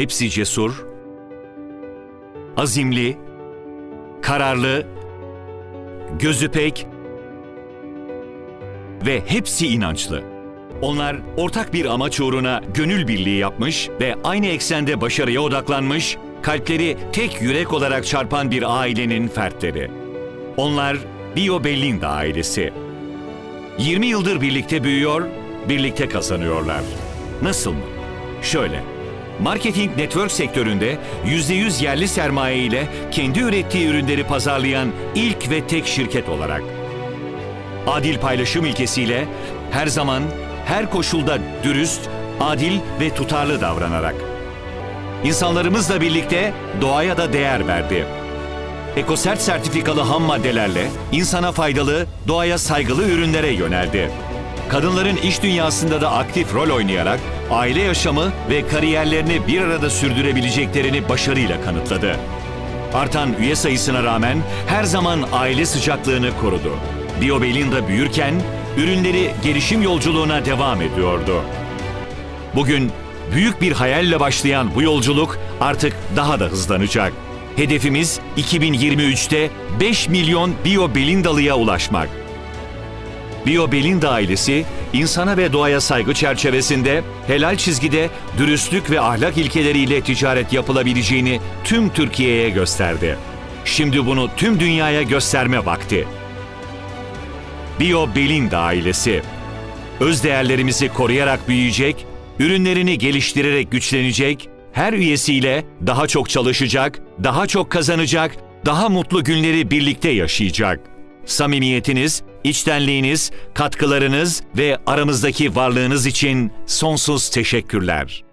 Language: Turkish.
Hepsi cesur, azimli, kararlı, gözü pek ve hepsi inançlı. Onlar ortak bir amaç uğruna gönül birliği yapmış ve aynı eksende başarıya odaklanmış, kalpleri tek yürek olarak çarpan bir ailenin fertleri. Onlar Bio Bellinda ailesi. 20 yıldır birlikte büyüyor, birlikte kazanıyorlar. Nasıl mı? Şöyle. Marketing network sektöründe %100 yerli sermaye ile kendi ürettiği ürünleri pazarlayan ilk ve tek şirket olarak. Adil paylaşım ilkesiyle her zaman, her koşulda dürüst, adil ve tutarlı davranarak. İnsanlarımızla birlikte doğaya da değer verdi. Ekosert sertifikalı ham maddelerle insana faydalı, doğaya saygılı ürünlere yöneldi. Kadınların iş dünyasında da aktif rol oynayarak aile yaşamı ve kariyerlerini bir arada sürdürebileceklerini başarıyla kanıtladı. Artan üye sayısına rağmen her zaman aile sıcaklığını korudu. BioBelinda büyürken ürünleri gelişim yolculuğuna devam ediyordu. Bugün büyük bir hayalle başlayan bu yolculuk artık daha da hızlanacak. Hedefimiz 2023'te 5 milyon Bio Belindalı'ya ulaşmak. Bio Belinda ailesi, insana ve doğaya saygı çerçevesinde helal çizgide dürüstlük ve ahlak ilkeleriyle ticaret yapılabileceğini tüm Türkiye'ye gösterdi. Şimdi bunu tüm dünyaya gösterme vakti. Bio Belinda ailesi. Öz değerlerimizi koruyarak büyüyecek, ürünlerini geliştirerek güçlenecek, her üyesiyle daha çok çalışacak, daha çok kazanacak, daha mutlu günleri birlikte yaşayacak. Samimiyetiniz, içtenliğiniz, katkılarınız ve aramızdaki varlığınız için sonsuz teşekkürler.